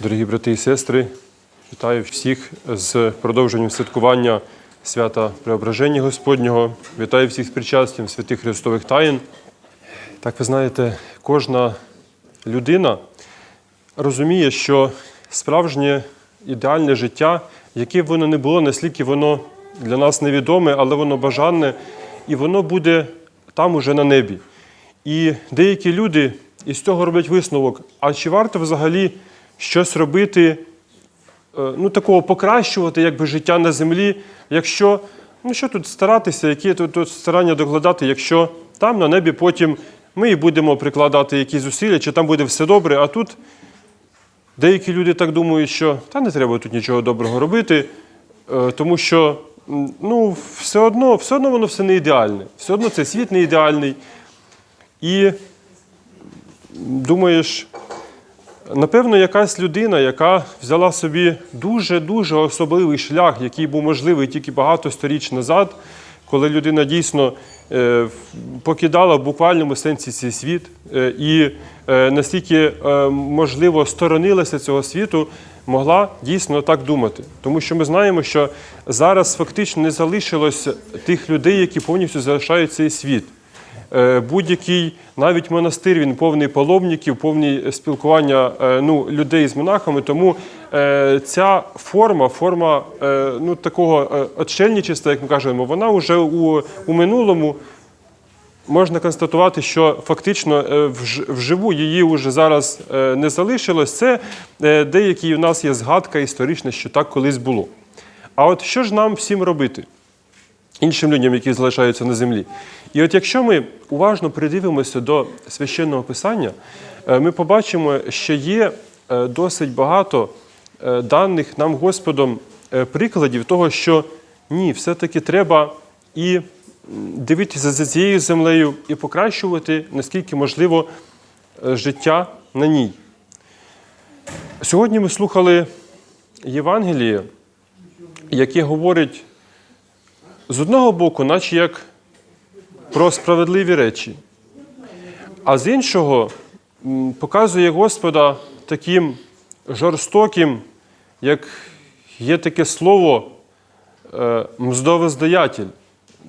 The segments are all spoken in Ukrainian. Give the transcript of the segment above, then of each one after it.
Дорогі брати і сестри, вітаю всіх з продовженням святкування свята Преображення Господнього. Вітаю всіх з причастям святих Христових таїн. Так ви знаєте, кожна людина розуміє, що справжнє ідеальне життя, яке б воно не було, наскільки воно для нас невідоме, але воно бажанне, і воно буде там уже на небі. І деякі люди із цього роблять висновок: а чи варто взагалі щось робити, е, ну такого покращувати якби життя на землі, якщо ну що тут старатися, які тут, тут старання докладати, якщо там на небі потім ми і будемо прикладати якісь зусилля, чи там буде все добре, а тут деякі люди так думають, що та не треба тут нічого доброго робити, е, тому що ну, все одно, все одно воно все не ідеальне, все одно цей світ не ідеальний. І думаєш, напевно, якась людина, яка взяла собі дуже-дуже особливий шлях, який був можливий тільки багато сторіч назад, коли людина дійсно е, покидала в буквальному сенсі цей світ е, і е, настільки можливо сторонилася цього світу, могла дійсно так думати. Тому що ми знаємо, що зараз фактично не залишилось тих людей, які повністю залишають цей світ. Е, Будь-який навіть монастир він повний паломників, повний спілкування е, ну, людей з монахами. Тому е, ця форма, форма ну, такого отшельничества, як ми кажемо, вона вже у, у минулому можна констатувати, що фактично вживу її вже зараз не залишилось. Це деякі у нас є згадка історична, що так колись було. А от що ж нам всім робити? Іншим людям, які залишаються на землі. І от якщо ми уважно придивимося до священного писання, е, ми побачимо, що є е, досить багато е, даних нам Господом прикладів того, що ні, все-таки треба і дивитися за цією землею і покращувати, наскільки можливо, життя на ній. Сьогодні ми слухали Євангеліє, яке говорить з одного боку, наче як про справедливі речі, а з іншого показує Господа таким жорстоким, як є таке слово е, мздовоздаятель,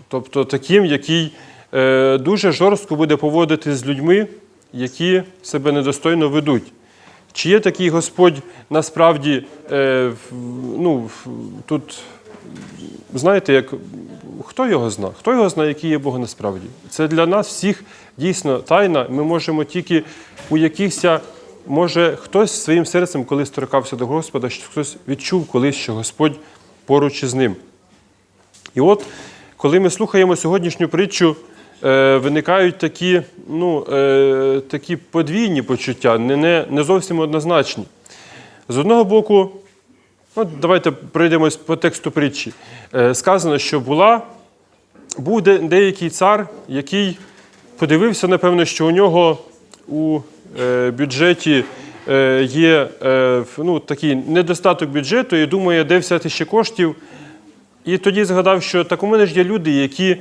тобто таким, який е, дуже жорстко буде поводити з людьми, які себе недостойно ведуть. Чи є такий Господь насправді е, ну, тут знаєте, як хто його знає? Хто його знає, який є Бог насправді? Це для нас всіх дійсно тайна. Ми можемо тільки у якихось, може, хтось своїм серцем колись торкався до Господа, що хтось відчув колись, що Господь поруч із ним. І от, коли ми слухаємо сьогоднішню притчу, е, виникають такі, ну, е, такі подвійні почуття, не, не, не зовсім однозначні. З одного боку, ну, давайте пройдемось по тексту притчі. Е, сказано, що була, був де- деякий цар, який подивився, напевно, що у нього у е, бюджеті е, є е, ну, такий недостаток бюджету і думає, де взяти ще коштів. І тоді згадав, що так у мене ж є люди, які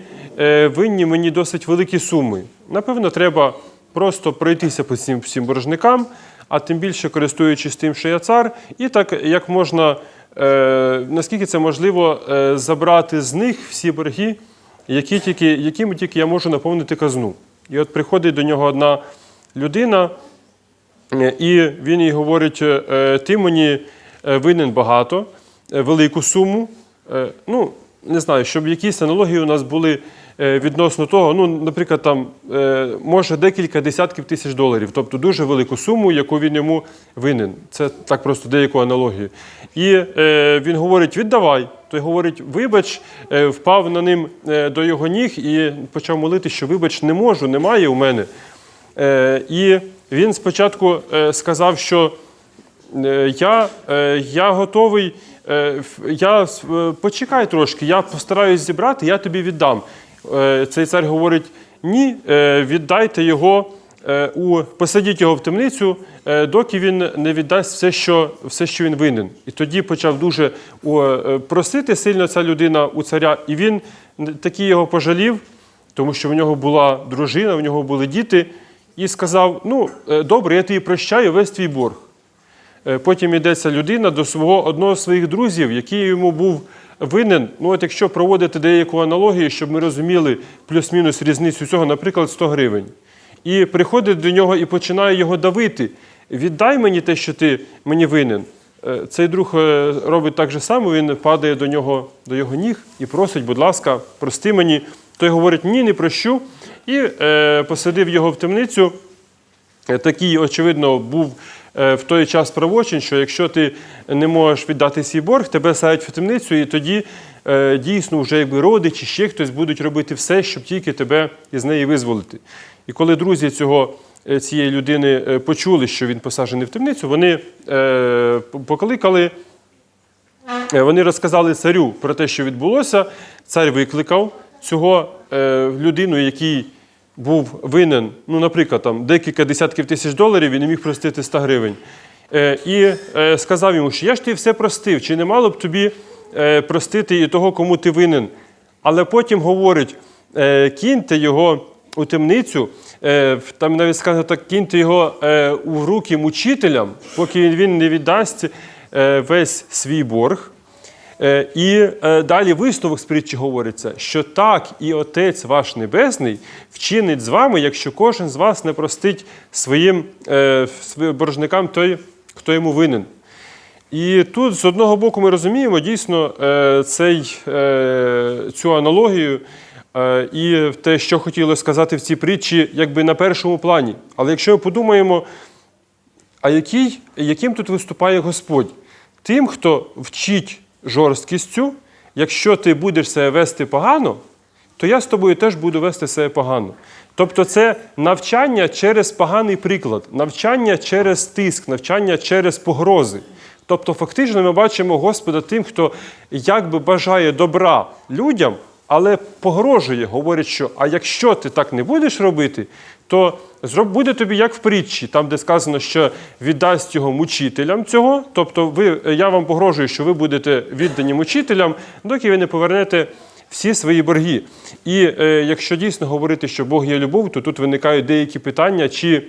винні мені досить великі суми. Напевно, треба просто пройтися по цим всім боржникам, а тим більше користуючись тим, що я цар, і так як можна, наскільки це можливо, забрати з них всі борги, які тільки, якими тільки я можу наповнити казну. І от приходить до нього одна людина, Е, І він їй говорить: е, ти мені е, винен багато, е, велику суму. Е, Ну, не знаю, щоб якісь аналогії у нас були е, відносно того, ну, наприклад, там е, може декілька десятків тисяч доларів, тобто дуже велику суму, яку він йому винен. Це так просто деяку аналогію. І е, він говорить: віддавай. Той говорить, вибач, е, впав на ним е, до його ніг і почав молити, що вибач, не можу, немає у мене. Е, І він спочатку е, сказав, що е, я, е, я готовий, е, я е, почекай трошки, я постараюсь зібрати, я тобі віддам. Е, Цей цар говорить: ні, е, віддайте його, е, у, посадіть його в темницю, доки він не віддасть все, що, все, що він винен. І тоді почав дуже просити сильно ця людина у царя, і він такий його пожалів, тому що в нього була дружина, в нього були діти, і сказав: Ну, добре, я тобі прощаю весь твій борг. Потім йдеться людина до свого одного з своїх друзів, який йому був винен. Ну, от якщо проводити деяку аналогію, щоб ми розуміли плюс-мінус різницю цього, наприклад, 100 гривень. І приходить до нього і починає його давити. Віддай мені те, що ти мені винен. Е, Цей друг е, робить так же само, він падає до нього до його ніг і просить, будь ласка, прости мені. Той говорить, ні, не прощу. І е, посадив його в темницю. Е, Такий, очевидно, був в той час правочин, що якщо ти не можеш віддати свій борг, тебе садять в темницю, і тоді е, дійсно вже якби родичі, ще хтось будуть робити все, щоб тільки тебе із неї визволити. І коли друзі цього, е, цієї людини е, почули, що він посаджений в темницю, вони е, покликали Е, Вони розказали царю про те, що відбулося. Цар викликав цього е, людину, який був винен, ну, наприклад, там, декілька десятків тисяч доларів і не міг простити 100 гривень. Е, і е, сказав йому, що я ж тобі все простив, чи не мало б тобі е, простити і того, кому ти винен. Але потім говорить: кіньте його у темницю, там навіть сказано так, кіньте його у руки мучителям, поки він не віддасть весь свій борг. Е, І е, далі висновок з притчі говориться, що так і Отець ваш Небесний вчинить з вами, якщо кожен з вас не простить своїм е, боржникам той, хто йому винен. І тут з одного боку ми розуміємо дійсно цей, цю аналогію і те, що хотіли сказати в цій притчі, якби на першому плані. Але якщо ми подумаємо, а який, яким тут виступає Господь? Тим, хто вчить жорсткістю, якщо ти будеш себе вести погано, то я з тобою теж буду вести себе погано. Тобто це навчання через поганий приклад, навчання через тиск, навчання через погрози. Тобто, фактично, ми бачимо Господа тим, хто якби бажає добра людям, але погрожує, говорить, що а якщо ти так не будеш робити, то зроб буде тобі як в притчі, там, де сказано, що віддасть його мучителям цього. Тобто, ви, я вам погрожую, що ви будете віддані мучителям, доки ви не повернете всі свої борги. І е, якщо дійсно говорити, що Бог є любов, то тут виникають деякі питання, чи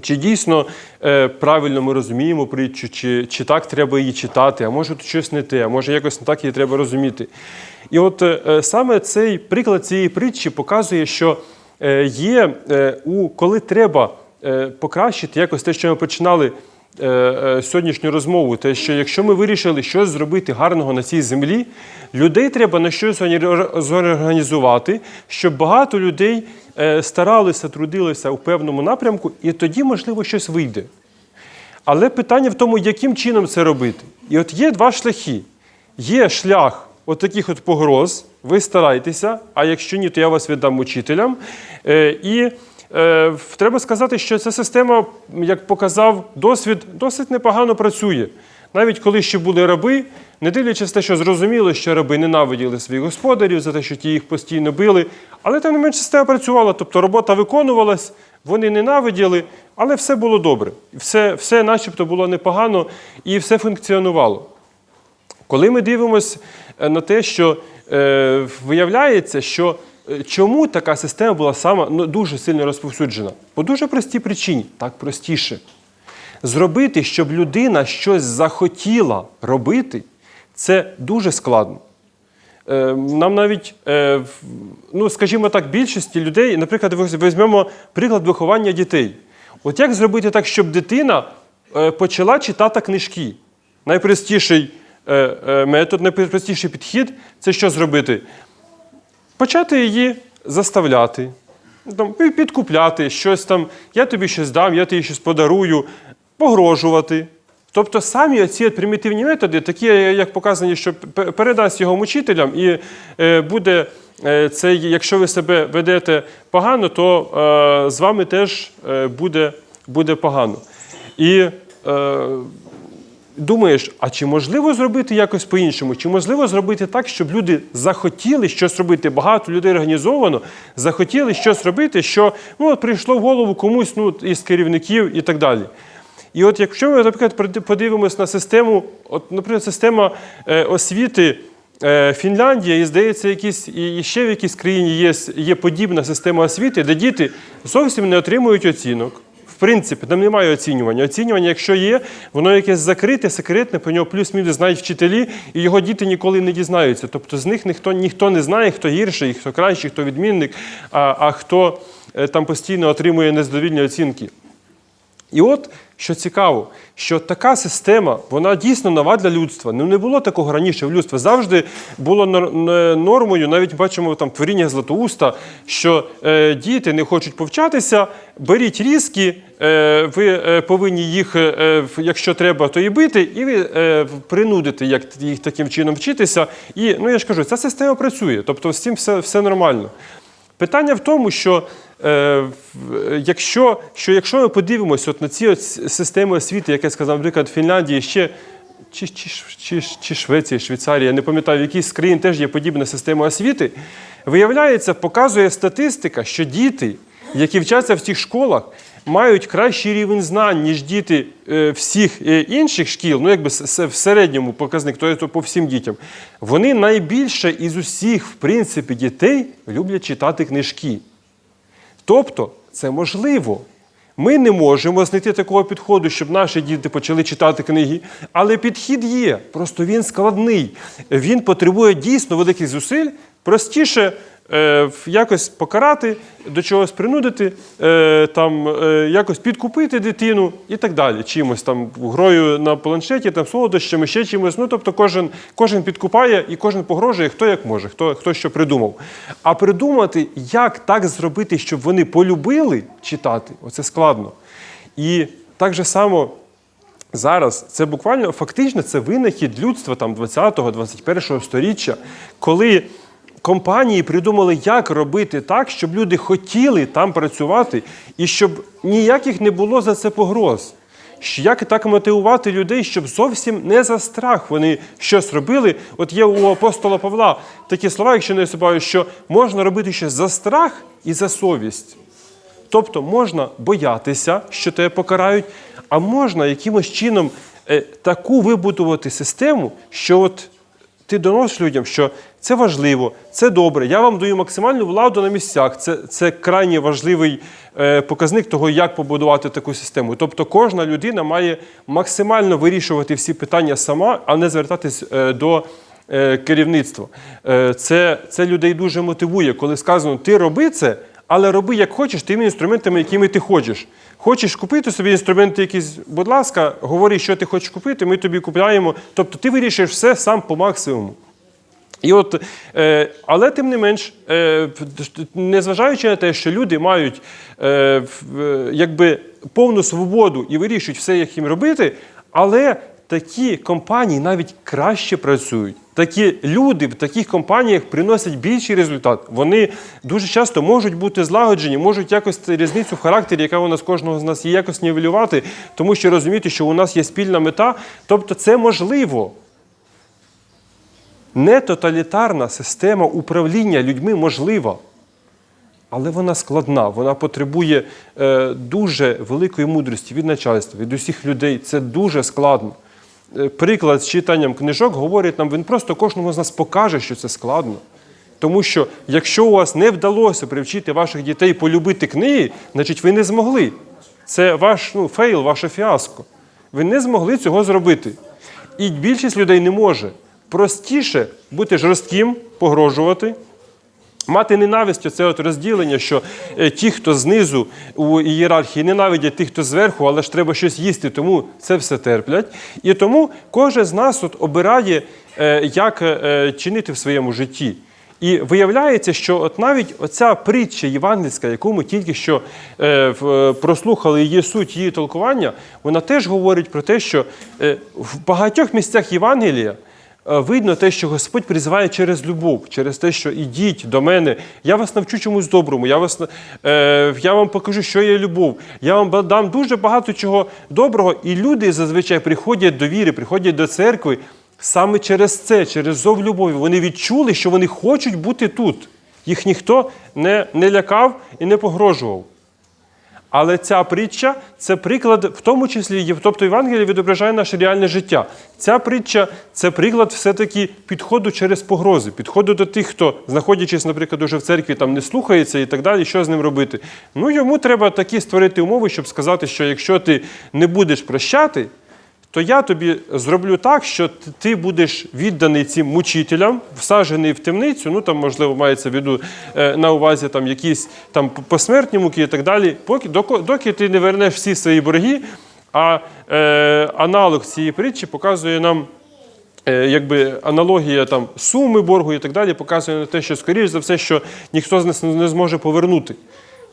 чи дійсно е, правильно ми розуміємо притчу, чи, чи так треба її читати, а може тут щось не те, а може якось не так її треба розуміти. І от е, саме цей приклад цієї притчі показує, що є, е, у, коли треба е, покращити якось те, що ми починали е, е, сьогоднішню розмову, те, що якщо ми вирішили щось зробити гарного на цій землі, людей треба на щось зорганізувати, щоб багато людей е, старалися, трудилися у певному напрямку, і тоді, можливо, щось вийде. Але питання в тому, яким чином це робити. І от є два шляхи. Є шлях от таких от погроз, ви старайтеся, а якщо ні, то я вас віддам учителям. Е, і е, треба сказати, що ця система, як показав досвід, досить непогано працює. Навіть коли ще були раби, не дивлячись те, що зрозуміло, що раби ненавиділи своїх господарів за те, що ті їх постійно били, але тим не менше система працювала, тобто робота виконувалась, вони ненавиділи, але все було добре. Все, все начебто було непогано і все функціонувало. Коли ми дивимося на те, що е, виявляється, що е, чому така система була сама ну, дуже сильно розповсюджена? По дуже простій причині, так простіше. Зробити, щоб людина щось захотіла робити, це дуже складно. Е, Нам навіть, е, ну скажімо так, більшості людей, наприклад, візьмемо приклад виховання дітей. От як зробити так, щоб дитина е, почала читати книжки? Найпростіший е, е, метод, найпростіший підхід це що зробити? Почати її заставляти, там, підкупляти щось там, я тобі щось дам, я тобі щось подарую, погрожувати. Тобто самі оці примітивні методи, такі, як показані, що передасть його мучителям, і е, буде е, цей, якщо ви себе ведете погано, то е, з вами теж е, буде, буде погано. І е, думаєш, а чи можливо зробити якось по-іншому? Чи можливо зробити так, щоб люди захотіли щось робити? Багато людей організовано, захотіли щось робити, що ну, от прийшло в голову комусь ну, із керівників і так далі. І от якщо ми, наприклад, подивимось на систему, от, наприклад, система е, освіти е, Фінляндія, і здається, якісь, і ще в якійсь країні є, є подібна система освіти, де діти зовсім не отримують оцінок. Принципі, там немає оцінювання. Оцінювання, якщо є, воно якесь закрите, секретне, про нього плюс-мінус знають вчителі, і його діти ніколи не дізнаються. Тобто з них ніхто, ніхто не знає, хто гірший, хто кращий, хто відмінник, а, а хто е, там постійно отримує незадовільні оцінки. І от що цікаво, що така система, вона дійсно нова для людства. Ну не було такого раніше в людства. Завжди було нор- нормою, навіть бачимо там творіння Златоуста, що е, діти не хочуть повчатися, беріть різки, е, ви е, повинні їх, е, якщо треба, то і бити, і ви е, принудите як їх таким чином вчитися. І ну я ж кажу, ця система працює, тобто з цим все, все нормально. Питання в тому, що е, якщо, що якщо ми подивимося на ці от системи освіти, як я сказав, наприклад, Фінляндії ще. Чи, чи, чи, чи Швеція, Швейцарія, я не пам'ятаю, в якійсь країн теж є подібна система освіти. Виявляється, показує статистика, що діти, які вчаться в цих школах, мають кращий рівень знань, ніж діти е, всіх е, інших шкіл, ну якби в середньому показник, то є то по всім дітям. Вони найбільше із усіх, в принципі, дітей люблять читати книжки. Тобто, це можливо. Ми не можемо знайти такого підходу, щоб наші діти почали читати книги, але підхід є, просто він складний. Він потребує дійсно великих зусиль, простіше якось покарати, до чогось принудити, е, там, е, якось підкупити дитину і так далі. Чимось там грою на планшеті, там солодощами, ще чимось. Ну, тобто кожен, кожен підкупає і кожен погрожує, хто як може, хто, хто що придумав. А придумати, як так зробити, щоб вони полюбили читати, оце складно. І так же само. Зараз це буквально фактично це винахід людства там 20-21 століття, коли компанії придумали, як робити так, щоб люди хотіли там працювати, і щоб ніяких не було за це погроз. Як так мотивувати людей, щоб зовсім не за страх вони щось робили? От є у апостола Павла такі слова, якщо не ошибаюсь, що можна робити щось за страх і за совість. Тобто можна боятися, що тебе покарають, а можна якимось чином е, таку вибудувати систему, що от ти доносиш людям, що це важливо, це добре. Я вам даю максимальну владу на місцях. Це, це крайні важливий е, показник того, як побудувати таку систему. Тобто кожна людина має максимально вирішувати всі питання сама, а не звертатись е, до е, керівництва. Е, це, це людей дуже мотивує, коли сказано, ти роби це, але роби як хочеш, тими інструментами, якими ти хочеш. Хочеш купити собі інструменти якісь, будь ласка, говори, що ти хочеш купити, ми тобі купляємо. Тобто ти вирішиш все сам по максимуму. І от, е, але тим не менш, е, незважаючи на те, що люди мають е, якби повну свободу і вирішують все, як їм робити, але такі компанії навіть краще працюють. Такі люди в таких компаніях приносять більший результат. Вони дуже часто можуть бути злагоджені, можуть якось цю різницю в характері, яка у нас кожного з нас є, якось нівелювати, тому що розуміти, що у нас є спільна мета. Тобто це можливо. Нетоталітарна система управління людьми можлива, але вона складна, вона потребує е, дуже великої мудрості від начальства, від усіх людей. Це дуже складно. Е, приклад з читанням книжок говорить нам, він просто кожному з нас покаже, що це складно. Тому що якщо у вас не вдалося привчити ваших дітей полюбити книги, значить ви не змогли. Це ваш ну, фейл, ваше фіаско. Ви не змогли цього зробити. І більшість людей не може. Простіше бути жорстким, погрожувати, Мати ненависть це от розділення, що е, ті, хто знизу у ієрархії, ненавидять тих, хто зверху, але ж треба щось їсти, тому це все терплять. І тому кожен з нас от обирає, е, як е, чинити в своєму житті. І виявляється, що от навіть оця притча євангельська, яку ми тільки що прослухали, її суть, її толкування, вона теж говорить про те, що в багатьох місцях Євангелія видно те, що Господь призиває через любов, через те, що ідіть до мене, я вас навчу чомусь доброму, я, вас, е, я вам покажу, що є любов. Я вам дам дуже багато чого доброго, і люди зазвичай приходять до віри, приходять до церкви саме через це, через зов любові. Вони відчули, що вони хочуть бути тут. Їх ніхто не, не лякав і не погрожував. Але ця притча це приклад, в тому числі, тобто Євангеліє відображає наше реальне життя. Ця притча це приклад все-таки підходу через погрози, підходу до тих, хто, знаходячись, наприклад, уже в церкві, там не слухається і так далі, що з ним робити. Ну йому треба такі створити умови, щоб сказати, що якщо ти не будеш прощати, то я тобі зроблю так, що ти будеш відданий цим мучителям, всаджений в темницю. Ну там, можливо, мається в виду е, на увазі там якісь там посмертні муки і так далі. Поки доки, доки ти не вернеш всі свої борги. А е, аналог цієї притчі показує нам. е, Якби аналогія там суми боргу і так далі показує на те, що скоріш за все, що ніхто з нас не зможе повернути.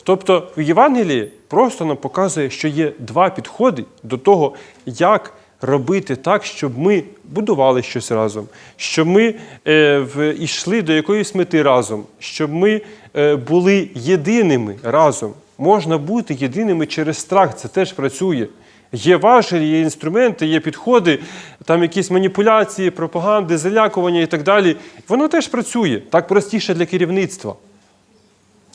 Тобто в Євангелії просто нам показує, що є два підходи до того, як робити так, щоб ми будували щось разом, щоб ми е, йшли до якоїсь мети разом, щоб ми е, були єдиними разом. Можна бути єдиними через страх, це теж працює. Є важелі, є інструменти, є підходи, там якісь маніпуляції, пропаганди, залякування і так далі. Воно теж працює. Так простіше для керівництва.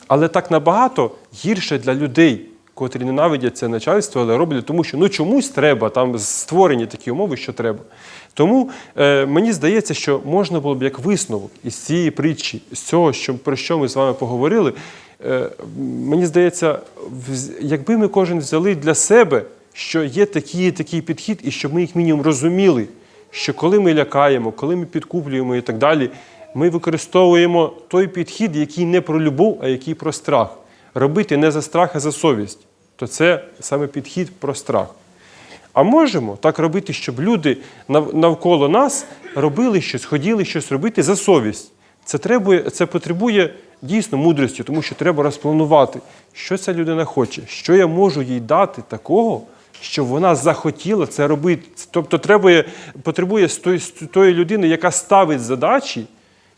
Але так набагато гірше для людей, котрі ненавидять це начальство, але роблять, тому що ну чомусь треба, там створені такі умови, що треба. Тому е, мені здається, що можна було б як висновок із цієї притчі, з цього, що, про що ми з вами поговорили. Е, мені здається, якби ми кожен взяли для себе, що є такий такий підхід, і щоб ми їх мінімум розуміли, що коли ми лякаємо, коли ми підкуплюємо і так далі, ми використовуємо той підхід, який не про любов, а який про страх. Робити не за страх, а за совість. То це саме підхід про страх. А можемо так робити, щоб люди навколо нас робили щось, хотіли щось робити за совість. Це, требує, це потребує дійсно мудрості, тому що треба розпланувати, що ця людина хоче, що я можу їй дати такого, щоб вона захотіла це робити. Тобто требує, потребує з тої, з тої людини, яка ставить задачі,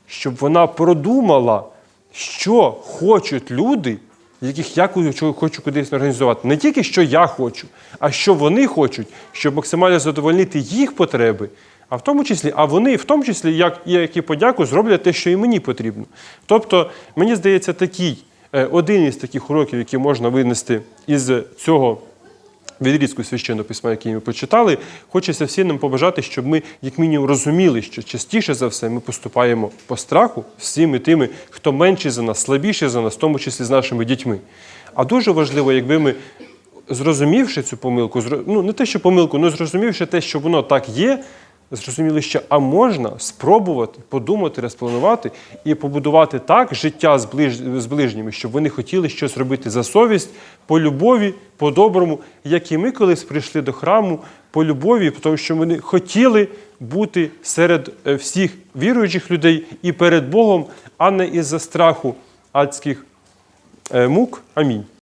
щоб вона продумала, що хочуть люди, яких я хочу, кудись організувати. Не тільки що я хочу, а що вони хочуть, щоб максимально задовольнити їх потреби, а в тому числі, а вони в тому числі, як я як і подяку, зроблять те, що і мені потрібно. Тобто, мені здається, такий е, один із таких уроків, які можна винести із цього відрізку священного письма, який ми почитали, хочеться всім нам побажати, щоб ми, як мінімум, розуміли, що частіше за все ми поступаємо по страху всіми тими, хто менший за нас, слабіший за нас, в тому числі з нашими дітьми. А дуже важливо, якби ми, зрозумівши цю помилку, ну не те, що помилку, але зрозумівши те, що воно так є. Зрозуміли, що а можна спробувати подумати, розпланувати і побудувати так життя з, ближ... з ближніми, щоб вони хотіли щось робити за совість, по любові, по-доброму, як і ми колись прийшли до храму по любові, тому що вони хотіли бути серед е, всіх віруючих людей і перед Богом, а не із-за страху адських е, мук. Амінь.